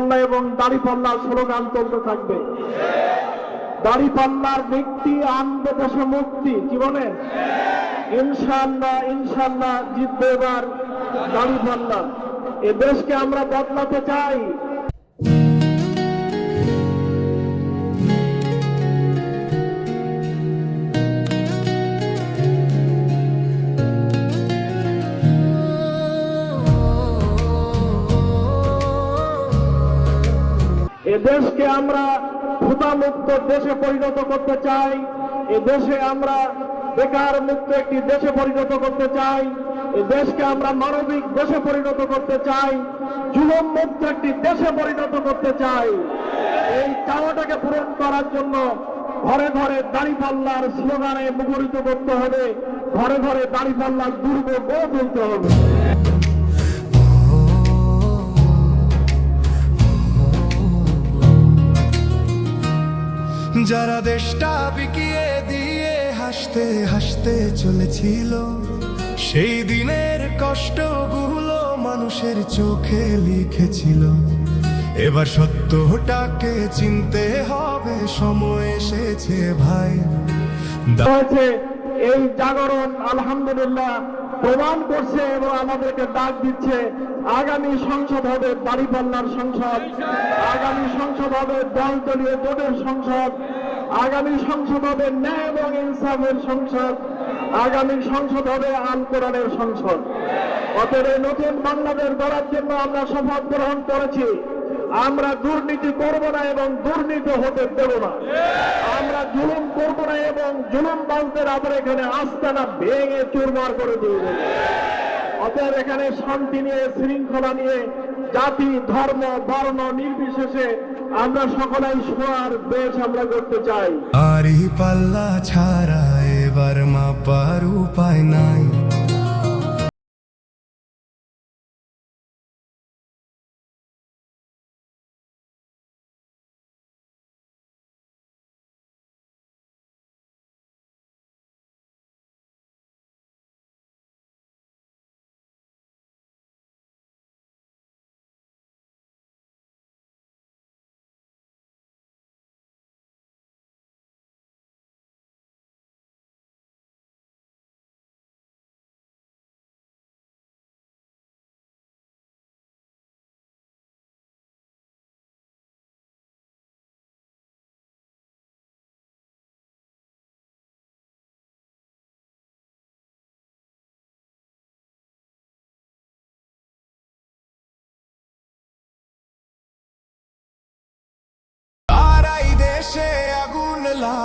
পাল্লা এবং দাড়ি পাল্লার স্লোগান চলতে থাকবে। দাড়ি পাল্লার ব্যক্তি আনবে দেশে মুক্তি, কি বলে? ইনশাল্লাহ ইনশাল্লাহ জিতবে এবার দাড়ি পাল্লা। এ দেশকে আমরা বদলাতে চাই। এ দেশকে আমরা ক্ষুধামুক্ত দেশে পরিণত করতে চাই। এ দেশে আমরা বেকার মুক্ত একটি দেশে পরিণত করতে চাই। দেশকে আমরা মানবিক দেশে পরিণত করতে চাই। জুলুম মুক্ত একটি দেশে পরিণত করতে চাই। এই চাওয়াটাকে পূরণ করার জন্য ঘরে ঘরে দাড়ি দাড়িপাল্লার স্লোগানে মুখরিত করতে হবে। ঘরে ঘরে দাড়ি দাড়িপাল্লার দুর্গ গড়ে তুলতে হবে। যারা দেশটা বিকিয়ে দিয়ে হাসতে হাসতে চলেছিল, সেই দিনের কষ্টগুলো মানুষের চোখে লিখেছিল। এবার সত্যটাকে চিনতে হবে, সময় এসেছে ভাই। এই জাগরণ, আলহামদুলিল্লাহ, প্রমাণ করছে এবং আমাদেরকে ডাক দিচ্ছে আগামী সংসদ হবে দাড়িপাল্লার সংসদ, আগামী সংসদ হবে দল দলীয় জোটের সংসদ। আগামী সংসদ হবে ন্যায় এবং ইনসাফের সংসদ। আগামী সংসদ হবে আল কোরআনের সংসদ। অতএব নতুন বাংলাদেশ গড়ার জন্য আমরা শপথ গ্রহণ করেছি। আমরা দুর্নীতি করব না এবং দুর্নীতি হতে দেব না। আমরা জুলুম করব না এবং জুলুম বালতের আবার এখানে আস্তানা ভেঙে চুরমার করে দিয়ে দেব। অতএব এখানে শান্তি নিয়ে, শৃঙ্খলা নিয়ে, জাতি, ধর্ম, বর্ণ নির্বিশেষে আমরা সকলেই সোনার বেশ আমরা করতে চাই। আরি পাল্লা ছাড়া এবার মা মাপার উপায় নাই।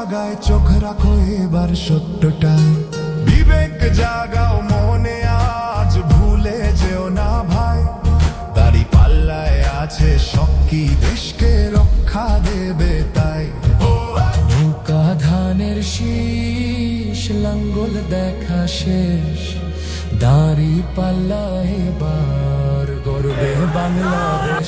লাগায় চোখ রাখো এবার সত্যটা। বিবেক জাগাও মনে, আজ ভুলে যেও না ভাই। তারি পাল্লায় আছে শক্তি দেশকে রক্ষা দেবে তাই। নৌকা ধানের শীষ, লাঙ্গল দেখা শেষ। দাড়ি পাল্লা এবার গর্বে বাংলাদেশ।